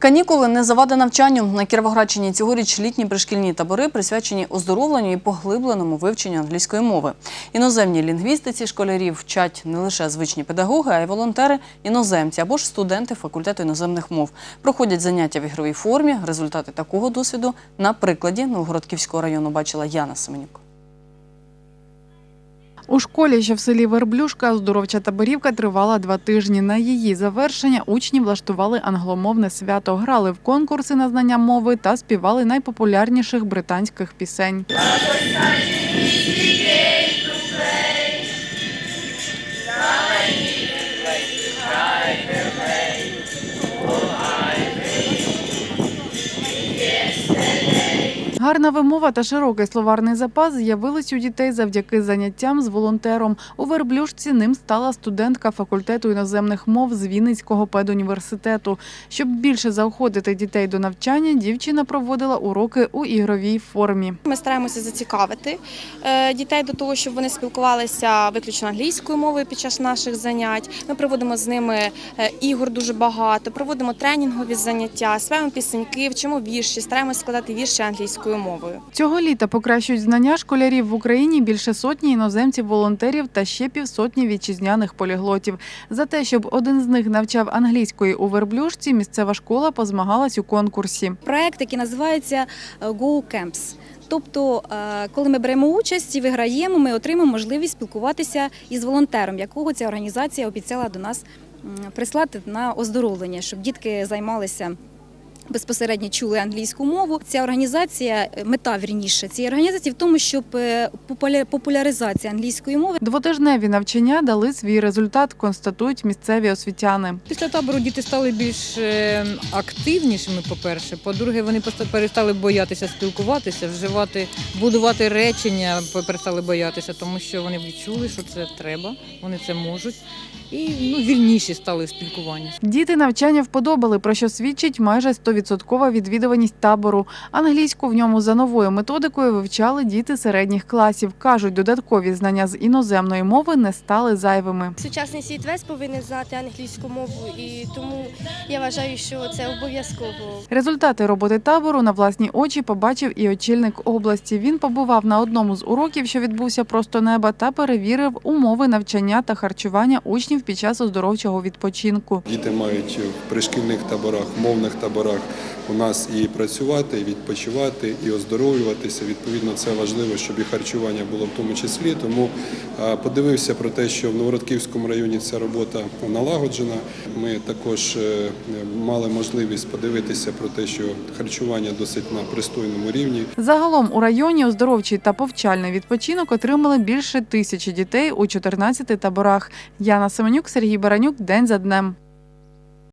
Канікули не завада навчанню. На Кіровоградщині цьогоріч літні пришкільні табори присвячені оздоровленню і поглибленому вивченню англійської мови. Іноземній лінгвістиці школярів вчать не лише звичні педагоги, а й волонтери, іноземці або ж студенти факультету іноземних мов. Проходять заняття в ігровій формі. Результати такого досвіду на прикладі Новгородківського району бачила Яна Семенюк. У школі, що в селі Верблюшка, оздоровча таборівка тривала два тижні. На її завершення учні влаштували англомовне свято, грали в конкурси на знання мови та співали найпопулярніших британських пісень. Гарна вимова та широкий словарний запас з'явились у дітей завдяки заняттям з волонтером. У Верблюшці ним стала студентка факультету іноземних мов з Вінницького педуніверситету. Щоб більше заохотити дітей до навчання, дівчина проводила уроки у ігровій формі. Ми стараємося зацікавити е, дітей до того, щоб вони спілкувалися виключно англійською мовою під час наших занять. Ми проводимо з ними е, ігор дуже багато, проводимо тренінгові заняття, співаємо пісеньки, вчимо вірші, стараємося складати вірші англійською мовою. Цього літа покращують знання школярів в Україні більше сотні іноземців-волонтерів та ще півсотні вітчизняних поліглотів. За те, щоб один з них навчав англійської у Верблюшці, місцева школа позмагалась у конкурсі. проект, який називається е, Go Camps. Тобто, е, коли ми беремо участь і виграємо, ми отримаємо можливість спілкуватися із волонтером, якого ця організація обіцяла до нас прислати на оздоровлення, щоб дітки займалися. Безпосередньо чули англійську мову. Ця організація, е, мета вірніше цієї організації в тому, щоб е, популяризація англійської мови Двотижневі навчання дали свій результат, констатують місцеві освітяни. Після табору діти стали більш е, активнішими, по-перше. По-друге, вони просто перестали боятися спілкуватися, вживати, будувати речення, перестали боятися, тому що вони відчули, що це треба, вони це можуть. І ну, вільніші стали в спілкуванні. Діти навчання вподобали, про що свідчить майже 100% відвідуваність табору. Англійську в ньому за новою методикою вивчали діти середніх класів. Кажуть, додаткові знання з іноземної мови не стали зайвими. Сучасний світ весь повинен знати англійську мову, і тому я вважаю, що це обов'язково. Результати роботи табору на власні очі побачив і очільник області. Він побував на одному з уроків, що відбувся просто неба, та перевірив умови навчання та харчування учнів під час оздоровчого відпочинку. Діти мають в пришкільних таборах, мовних таборах у нас і працювати, і відпочивати, і оздоровлюватися. Відповідно, це важливо, щоб і харчування було в тому числі. Тому подивився про те, що в Новоротківському районі ця робота налагоджена. Ми також е, мали можливість подивитися про те, що харчування досить на пристойному рівні. Загалом у районі оздоровчий та повчальний відпочинок отримали більше тисячі дітей у 14 таборах. Яна Семенюк, Сергій Баранюк. День за днем.